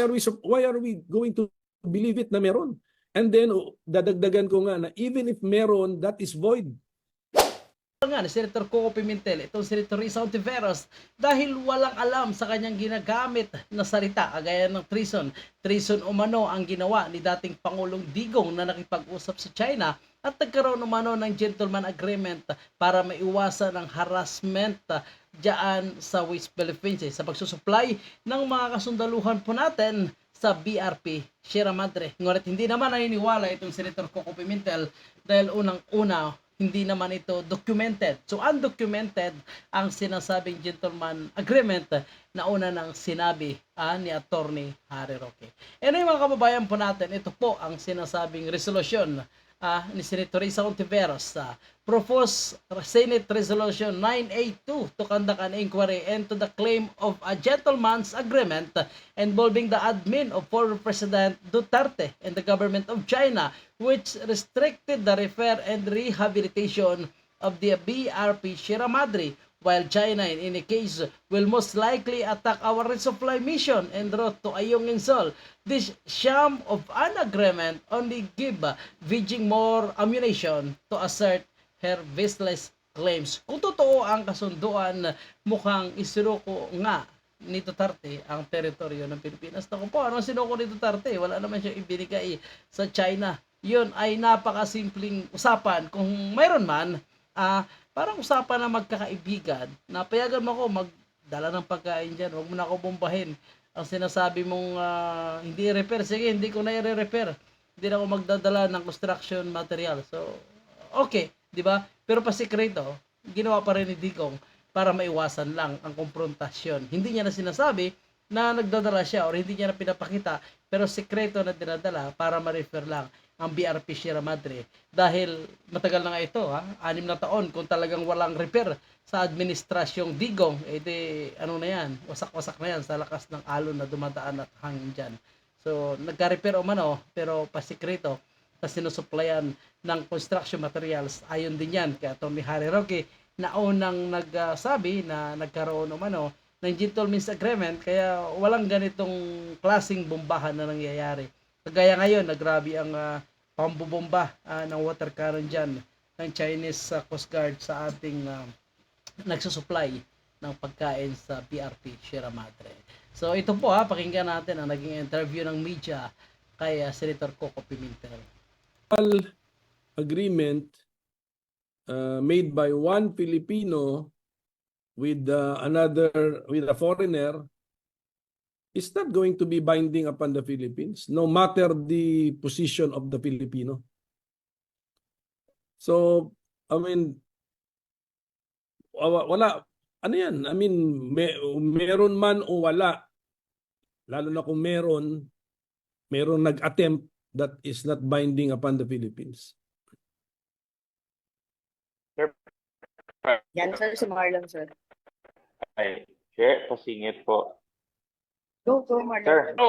why are we why are we going to believe it na meron? And then oh, dadagdagan ko nga na even if meron, that is void. nga ni Senator Coco Pimentel, itong Senator Risa Ontiveros, dahil walang alam sa kanyang ginagamit na salita, agaya ng treason. Treason umano ang ginawa ni dating Pangulong Digong na nakipag-usap sa China at nagkaroon umano ng gentleman agreement para maiwasan ang harassment diyan sa West Philippines eh, sa pagsusupply ng mga kasundaluhan po natin sa BRP Sierra Madre. Ngunit hindi naman naniniwala itong Senator Coco Pimentel dahil unang-una hindi naman ito documented. So undocumented ang sinasabing gentleman agreement na una nang sinabi ah, ni Attorney Harry Roque. Anyway mga kababayan po natin, ito po ang sinasabing resolution ah, ni Senator Risa Ontiveros sa proposed Senate Resolution 982 to conduct an inquiry into the claim of a gentleman's agreement involving the admin of former President Duterte and the government of China which restricted the repair and rehabilitation of the BRP Sierra Madre while China in any case will most likely attack our resupply mission en route to Ayungin Sol. This sham of an agreement only give Beijing more ammunition to assert her baseless claims. Kung totoo ang kasunduan, mukhang isinuko nga ni Duterte ang teritoryo ng Pilipinas. Naku po, anong sinuko ni Duterte? Wala naman siya ibinigay sa China. Yun ay napakasimpleng usapan. Kung mayroon man, ah, parang usapan na magkakaibigan, napayagan mo ako magdala ng pagkain dyan, huwag mo na ako bombahin. Ang sinasabi mong ah, hindi i-repair, sige, hindi ko na i-repair. Hindi na ako magdadala ng construction material. So, okay, di ba? Pero pasikreto, ginawa pa rin ni Digong para maiwasan lang ang konfrontasyon. Hindi niya na sinasabi na nagdadala siya or hindi niya na pinapakita pero sekreto na dinadala para ma-refer lang ang BRP Sierra Madre dahil matagal na nga ito ha anim na taon kung talagang walang repair sa administrasyong Digong eh di, ano na yan wasak-wasak na yan sa lakas ng alon na dumadaan at hangin dyan so nagka-repair o mano pero pasikreto na sinusuplayan ng construction materials ayon din yan kay Atty. Harry Roque na unang nagsabi na nagkaroon umano ng gentleman's agreement kaya walang ganitong klasing bombahan na nangyayari. Kagaya ngayon, nagrabe ang uh, pambubomba uh, ng water cannon dyan ng Chinese uh, Coast Guard sa ating uh, nagsusupply ng pagkain sa BRP Sierra Madre. So ito po ha, pakinggan natin ang naging interview ng media kay uh, Senator Coco Pimentel. Agreement uh, made by one Filipino with uh, another with a foreigner is not going to be binding upon the Philippines no matter the position of the Filipino. So, I mean wa- wala ano yan? I mean may, meron man o wala lalo na kung meron meron nag-attempt that is not binding upon the Philippines. Yan, sir, si Marlon, sir. Ay, sir, pasingit po. Go, go, Marlon. Sir, no,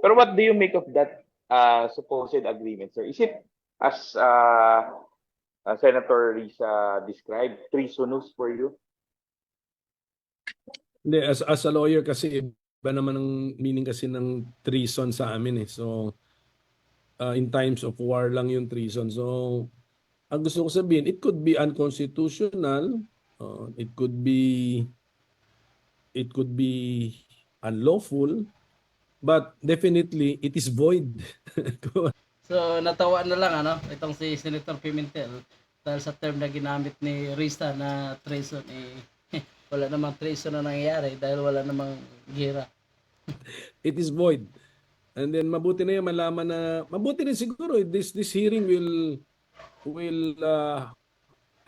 pero what do you make of that uh, supposed agreement, sir? Is it as uh, uh, Senator Risa described, treasonous for you? Hindi, as, as a lawyer kasi iba naman ang meaning kasi ng treason sa amin eh. So, uh, in times of war lang yung treason. So, ang gusto ko sabihin, it could be unconstitutional, uh, it could be it could be unlawful, but definitely it is void. So natawa na lang ano itong si Senator Pimentel dahil sa term na ginamit ni Rista na treason eh wala namang treason na nangyayari dahil wala namang gira. it is void. And then mabuti na yan malaman na mabuti rin siguro eh, this this hearing will will uh,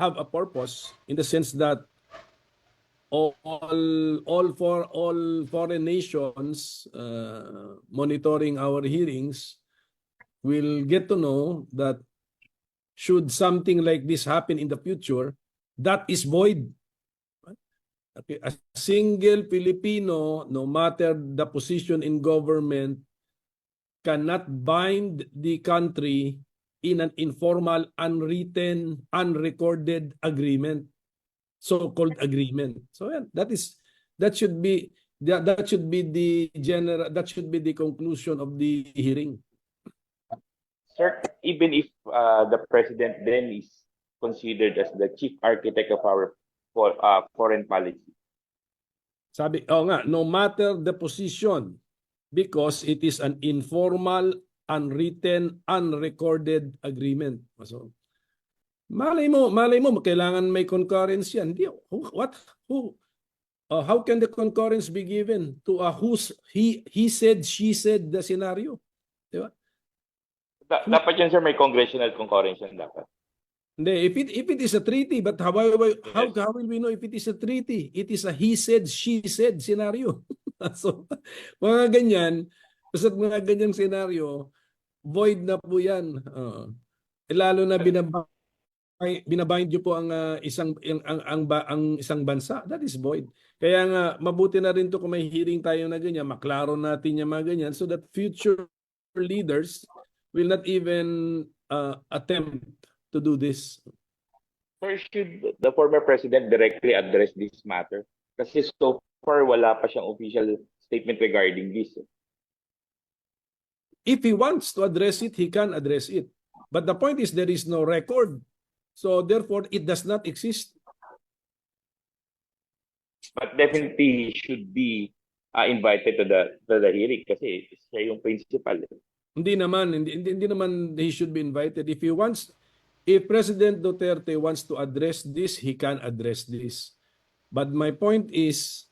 have a purpose in the sense that all all for all foreign nations uh, monitoring our hearings will get to know that should something like this happen in the future that is void. Okay, a single Filipino, no matter the position in government, cannot bind the country in an informal, unwritten, unrecorded agreement, so-called agreement. So yeah, that is that should be That, that should be the general that should be the conclusion of the hearing. Sir, even if uh, the president then is considered as the chief architect of our for, uh, foreign policy, Sabi, oh nga, no matter the position, because it is an informal, unwritten, unrecorded agreement. So, malay mo, malay mo, kailangan may concurrence yan. Who, what, who, uh, how can the concurrence be given to a who's, he, he said, she said the scenario? da- dapat yun sir may congressional concurrence yan dapat. Hindi, if it, if it is a treaty, but how, how, how, how will we know if it is a treaty? It is a he said, she said scenario. so, mga ganyan, basta mga ganyang scenario, void na po yan. Eh, lalo na binabay, binabind nyo po ang ah, isang ang, ang, ang, ba- ang isang bansa, that is void. Kaya nga, mabuti na rin to kung may hearing tayo na ganyan, maklaro natin yung mga ganyan so that future leaders will not even uh, attempt to do this. Sir, should the former president directly address this matter? Kasi so far wala pa siyang official statement regarding this. If he wants to address it, he can address it. But the point is there is no record. So therefore, it does not exist. But definitely he should be uh, invited to the to the hearing kasi siya yung principal. Hindi naman, hindi, hindi, hindi naman he should be invited. If he wants, if President Duterte wants to address this, he can address this. But my point is,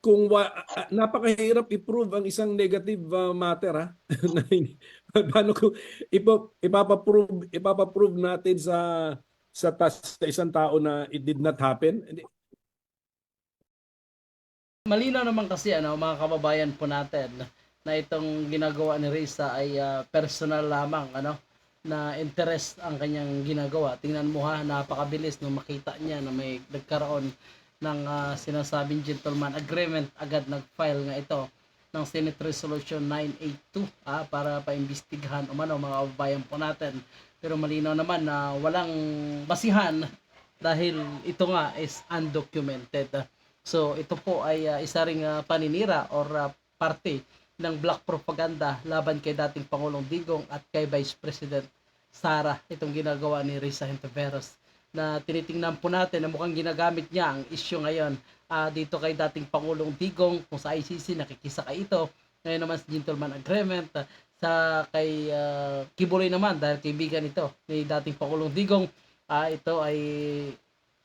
kung wa, ah, napakahirap i-prove ang isang negative ah, matter ha. Paano kung ipa, ipapaprove ipapaprove natin sa sa, sa isang tao na it did not happen? Malinaw naman kasi ano mga kababayan po natin na itong ginagawa ni Risa ay ah, personal lamang ano na interest ang kanyang ginagawa. Tingnan mo ha, napakabilis nung makita niya na may nagkaroon ng ah, sinasabing gentleman agreement agad nag-file nga ito ng Senate Resolution 982 ah, para paimbestigahan umano mga kababayan po natin. Pero malinaw naman na walang basihan dahil ito nga is undocumented. So ito po ay uh, isa ring uh, paninira or uh, parte ng black propaganda laban kay dating Pangulong Digong at kay Vice President Sara itong ginagawa ni Risa Henteveros na tinitingnan po natin na mukhang ginagamit niya ang issue ngayon ah, dito kay dating Pangulong Digong kung sa ICC nakikisakay ito ngayon naman sa gentleman agreement ah, sa kay ah, Kibuloy naman dahil kaibigan ito ni dating Pangulong Digong ah, ito ay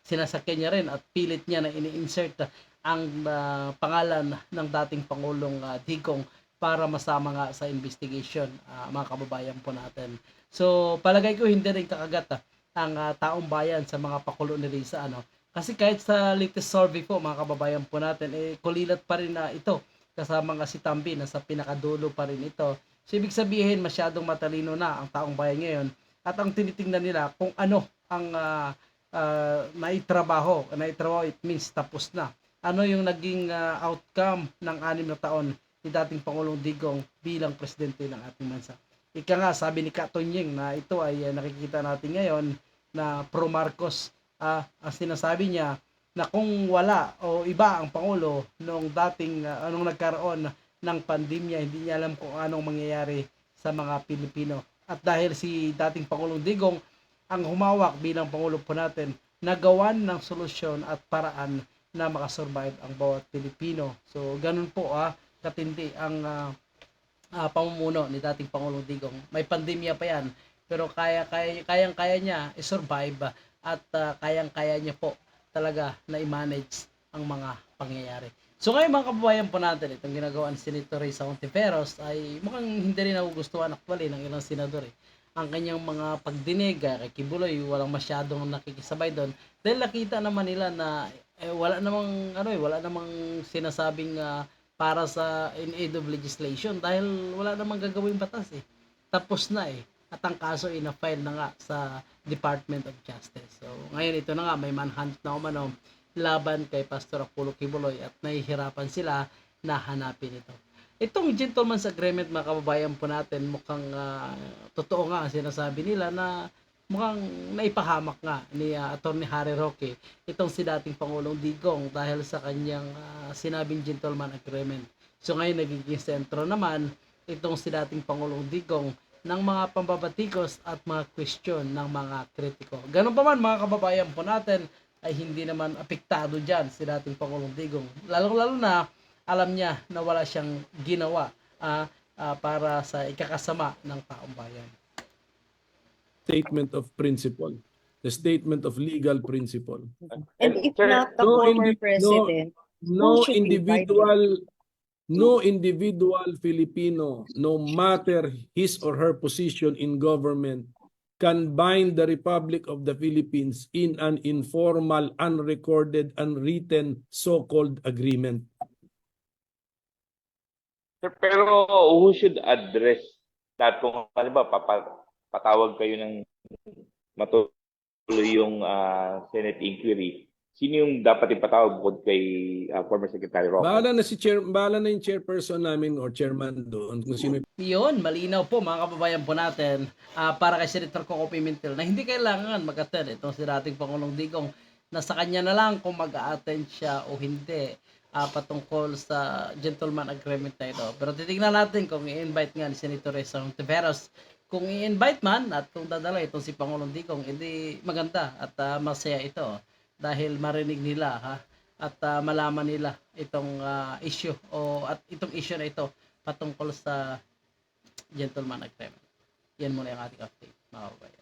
sinasakyan niya rin at pilit niya na ini-insert ang ah, pangalan ng dating Pangulong ah, Digong para masama nga sa investigation ah, mga kababayan po natin. So palagay ko hindi rin kakagat ah, ang ah, taong bayan sa mga pakulo ni Risa ano. Kasi kahit sa latest survey po mga kababayan po natin eh kulilat pa rin na ito kasama nga si Tambi na sa pinakadulo pa rin ito. So ibig sabihin masyadong matalino na ang taong bayan ngayon at ang tinitingnan nila kung ano ang ah, uh, naitrabaho. Naitrabaho, it means tapos na. Ano yung naging uh, outcome ng anim na taon ni dating Pangulong Digong bilang presidente ng ating bansa. Ika nga, sabi ni Katonyeng na ito ay uh, nakikita natin ngayon na pro Marcos uh, ang sinasabi niya na kung wala o iba ang Pangulo nung dating uh, anong nagkaroon ng pandemya, hindi niya alam kung anong mangyayari sa mga Pilipino. At dahil si dating Pangulong Digong ang humawak bilang Pangulo po natin nagawan ng solusyon at paraan na makasurvive ang bawat Pilipino. So, ganun po ah, katindi ang ah, ah, pamumuno ni dating Pangulong Digong. May pandemya pa yan, pero kaya kaya kayang kaya niya i-survive at ah, kayang kaya niya po talaga na i-manage ang mga pangyayari. So ngayon mga kababayan po natin, itong ginagawa ni Senator Risa Ontiveros ay mukhang hindi rin nagugustuhan actually ng ilang senador eh ang kanyang mga pagdinig ah, kay Kibuloy walang masyadong nakikisabay doon dahil nakita naman nila na eh, wala namang ano eh wala namang sinasabing ah, para sa in aid of legislation dahil wala namang gagawing batas eh tapos na eh at ang kaso ay na-file na nga sa Department of Justice. So, ngayon ito na nga, may manhunt na umano laban kay Pastor Apollo Kibuloy at nahihirapan sila na hanapin ito. Itong gentleman's agreement mga kababayan po natin mukhang ah, totoo nga ang sinasabi nila na mukhang naipahamak nga ni uh, Attorney Harry Roque itong si dating Pangulong Digong dahil sa kanyang ah, sinabing gentleman agreement. So ngayon nagiging sentro naman itong si dating Pangulong Digong ng mga pambabatikos at mga question ng mga kritiko. Ganun pa man mga kababayan po natin ay hindi naman apektado dyan si dating Pangulong Digong. Lalong-lalo na alam niya na wala siyang ginawa ah, ah, para sa ikakasama ng taong bayan. Statement of principle. The statement of legal principle. And if sir, not the no, former no. president, No be individual no individual Filipino, no matter his or her position in government, can bind the Republic of the Philippines in an informal, unrecorded, unwritten so-called agreement. Sir, pero who should address that kung halimbawa papa, patawag kayo ng matuloy yung ah, Senate inquiry, sino yung dapat ipatawag bukod kay ah, former Secretary Roque? Bahala na si chair, bahala na yung chairperson namin or chairman doon kung sino Yun, malinaw po mga kababayan po natin ah, para kay Senator Coco Pimentel na hindi kailangan mag-attend itong si dating Pangulong Digong na sa kanya na lang kung mag-attend siya o hindi ah, patungkol sa gentleman agreement na ito. Pero titignan natin kung i-invite nga ni Senator Reza Ontiveros kung i-invite man at kung dadala itong si Pangulong Digong, hindi maganda at ah, masaya ito dahil marinig nila ha at ah, malaman nila itong ah, issue o at itong issue na ito patungkol sa gentleman agreement. Yan muna yung ating update, mga kababayan.